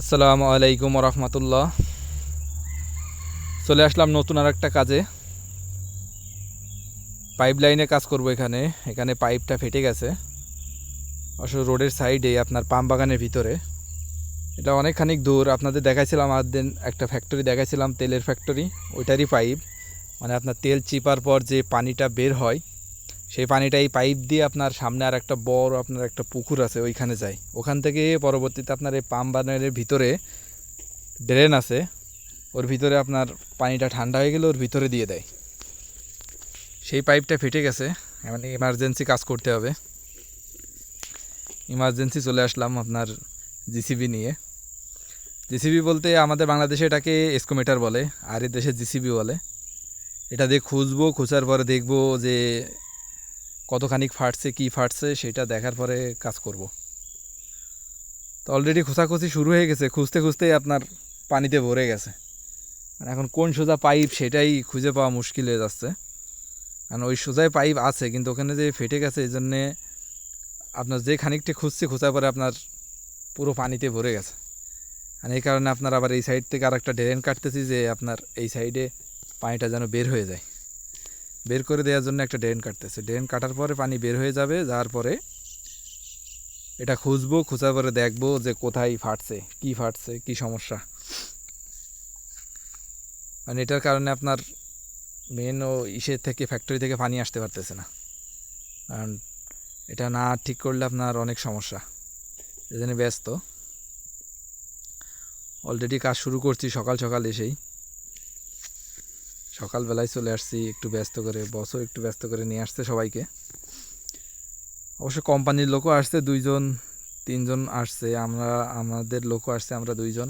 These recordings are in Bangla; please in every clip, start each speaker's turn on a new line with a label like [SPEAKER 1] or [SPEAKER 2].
[SPEAKER 1] আসসালামু আলাইকুম রহমতুল্লাহ। চলে আসলাম নতুন আর একটা কাজে। পাইপ লাইনে কাজ করব এখানে। এখানে পাইপটা ফেটে গেছে। অবশ্য রোডের সাইডে, আপনার পাম বাগানের ভিতরে। এটা অনেকখানিক দূর। আপনাদের দেখাইছিলাম আর দিন একটা ফ্যাক্টরি দেখাইছিলাম তেলের ফ্যাক্টরি ওইটারই পাইপ। মানে আপনার তেল চিপার পর যে পানিটা বের হয় সেই পানিটা এই পাইপ দিয়ে আপনার সামনে আর একটা বড় আপনার একটা পুকুর আছে, ওইখানে যায় ওখান থেকে পরবর্তীতে আপনার এই পাম্প বানারের ভিতরে ড্রেন আছে, ওর ভিতরে আপনার পানিটা ঠান্ডা হয়ে গেলে ওর ভিতরে দিয়ে দেয়। সেই পাইপটা ফেটে গেছে মানে ইমার্জেন্সি কাজ করতে হবে। ইমার্জেন্সি চলে আসলাম আপনার জিসিবি নিয়ে। জিসিবি বলতে আমাদের বাংলাদেশে এটাকে এসকোমিটার বলে, আর এই দেশে জিসিবি বলে। এটা দিয়ে খুঁজবো, খোঁজার পরে দেখব যে কতখানিক ফাটছে, কি ফাটছে, সেটা দেখার পরে কাজ করব। তো অলরেডি খোঁচাখুচি শুরু হয়ে গেছে, খুঁজতে খুঁজতেই আপনার পানিতে ভরে গেছে। মানে এখন কোন সোজা পাইপ সেটাই খুঁজে পাওয়া মুশকিল হয়ে যাচ্ছে। কারণ ওই সোজায় পাইপ আছে, কিন্তু ওখানে যে ফেটে গেছে, এই জন্যে আপনার যে খানিকটা খুঁজছে, খোঁজার পরে আপনার পুরো পানিতে ভরে গেছে। আর এই কারণে আপনার আবার এই সাইড থেকে আর একটা ড্রেন কাটতেছি যে আপনার এই সাইডে পানিটা যেন বের হয়ে যায়। বের করে দেওয়ার জন্য একটা ড্রেন কাটতেছে। ড্রেন কাটার পরে পানি বের হয়ে যাবে, যাওয়ার পরে এটা খুঁজবো, খোঁজার পরে দেখব যে কোথায় ফাটছে, কি ফাটছে, কি সমস্যা। মানে এটার কারণে আপনার মেন ও ইসের থেকে ফ্যাক্টরি থেকে পানি আসতে পারতেছে না। কারণ এটা না ঠিক করলে আপনার অনেক সমস্যা। এই জন্য ব্যস্ত। অলরেডি কাজ শুরু করছি, সকাল সকাল এসেই। সকালবেলায় চলে আসছি, একটু ব্যস্ত করে, বসও একটু ব্যস্ত করে নিয়ে আসছে সবাইকে। অবশ্য কোম্পানির লোকও আসছে, দুইজন, তিনজন আসছে, আমরা, আমাদের লোকও আসছে, আমরা দুইজন।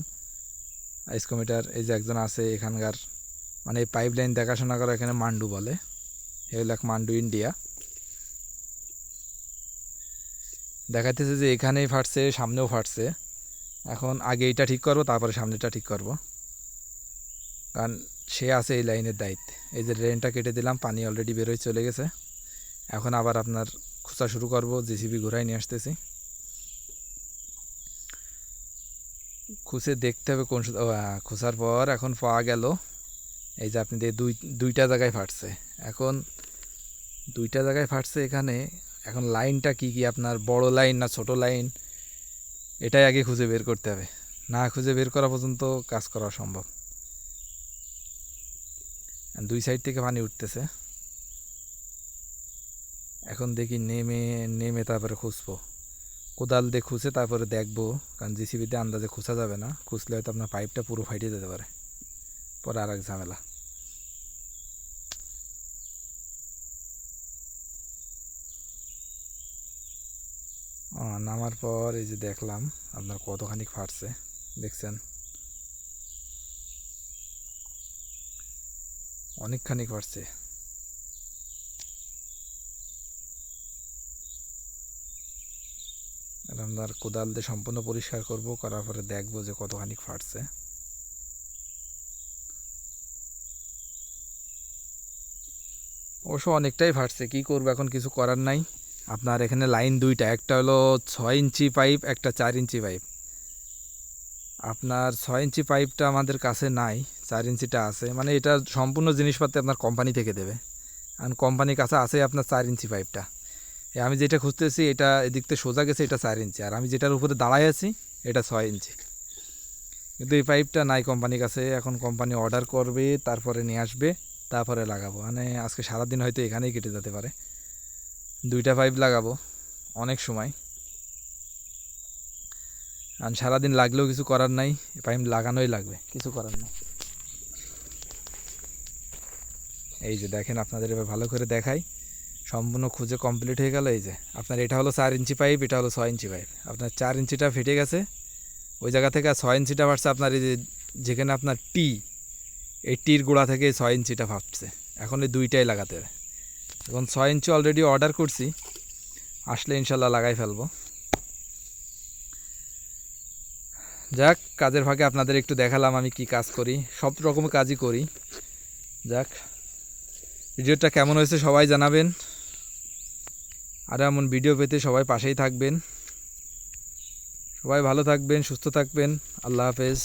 [SPEAKER 1] আইসকোমিটার এই যে একজন আছে এখানকার মানে এই পাইপ লাইন দেখাশোনা করা এখানে মান্ডু বলে। এগুলো মান্ডু ইন্ডিয়া। দেখাইতেছে যে এখানেই ফাটছে, সামনেও ফাটছে। এখন আগে এইটা ঠিক করব, তারপরে সামনেটা ঠিক করব। কারণ সে আছে এই লাইনের দায়িত্বে। এই যে ড্রেনটা কেটে দিলাম, পানি অলরেডি বেরোয় চলে গেছে। এখন আবার আপনার খোঁচা শুরু করব জেসিবি ঘোরায় নিয়ে আসতেছি। খুঁজে দেখতে হবে কোন খোঁচার পর এখন পাওয়া গেল। এই যে আপনি দুই, দুইটা জায়গায় ফাটছে। এখন দুইটা জায়গায় ফাটছে এখানে। এখন লাইনটা কি কি আপনার বড় লাইন না ছোট লাইন, এটাই আগে খুঁজে বের করতে হবে। না খুঁজে বের করা পর্যন্ত কাজ করা সম্ভব দুই সাইড থেকে পানি উঠতেছে। এখন দেখি নেমে নেমে তারপরে খুঁজবো। কোদাল দিয়ে খুঁজে তারপরে দেখব, কারণ জিসিবিতে আন্দাজে খুঁজা যাবে না। খুঁজলে হয়তো আপনার পাইপটা পুরো ফাইটে যেতে পারে। পরে আর এক ঝামেলা নামার পর এই যে দেখলাম, আপনার কতখানি ফাটছে, দেখছেন? অনেকখানি ফাটছে আর কোদাল দিয়ে সম্পূর্ণ পরিষ্কার করব, করার পরে দেখব যে কতখানি ফাটছে। অবশ্য অনেকটাই ফাটছে, কি করব এখন কিছু করার নাই। আপনার এখানে লাইন দুইটা, একটা হলো ছয় ইঞ্চি পাইপ, একটা চার ইঞ্চি পাইপ। আপনার ছয় ইঞ্চি পাইপটা আমাদের কাছে নাই, চার ইঞ্চিটা আছে। মানে এটা সম্পূর্ণ জিনিসপাতি আপনার কোম্পানি থেকে দেবে। কারণ কোম্পানির কাছে আছে আপনার চার ইঞ্চি পাইপটা। আমি যেটা খুঁজতেছি, এটা এদিক থেকে সোজা গেছে, এটা চার ইঞ্চি। আর আমি যেটার উপরে দাঁড়ায় আছি, এটা ছয় ইঞ্চি। কিন্তু এই পাইপটা নাই কোম্পানির কাছে। এখন কোম্পানি অর্ডার করবে, তারপরে নিয়ে আসবে, তারপরে লাগাবো। মানে আজকে সারাদিন হয়তো এখানেই কেটে যেতে পারে। দুইটা পাইপ লাগাবো, অনেক সময়। আর সারাদিন লাগলেও কিছু করার নাই পাইপ লাগানোই লাগবে, কিছু করার নাই। এই যে দেখেন আপনাদের এবার ভালো করে দেখাই, সম্পূর্ণ খুঁজে কমপ্লিট হয়ে গেল এই যে। আপনার এটা হলো চার ইঞ্চি পাইপ এটা হলো ছয় ইঞ্চি পাইপ আপনার চার ইঞ্চিটা ফেটে গেছে, ওই জায়গা থেকে আর ছয় ইঞ্চিটা ফাটছে আপনার এই যে, যেখানে আপনার টি এই টির গোড়া থেকে ছয় ইঞ্চিটা ফাটছে। এখন এই দুইটাই লাগাতে হবে। এখন ছয় ইঞ্চি অলরেডি অর্ডার করছি, আসলে ইনশাল্লাহ লাগাই ফেলব। যাক, কাজের ফাঁকে আপনাদের একটু দেখালাম আমি কি কাজ করি। সব রকম কাজই করি। যাক, ভিডিওটা কেমন হয়েছে সবাই জানাবেন। আর এমন ভিডিও পেতে সবাই পাশেই থাকবেন। সবাই ভালো থাকবেন, সুস্থ থাকবেন। আল্লাহ হাফেজ।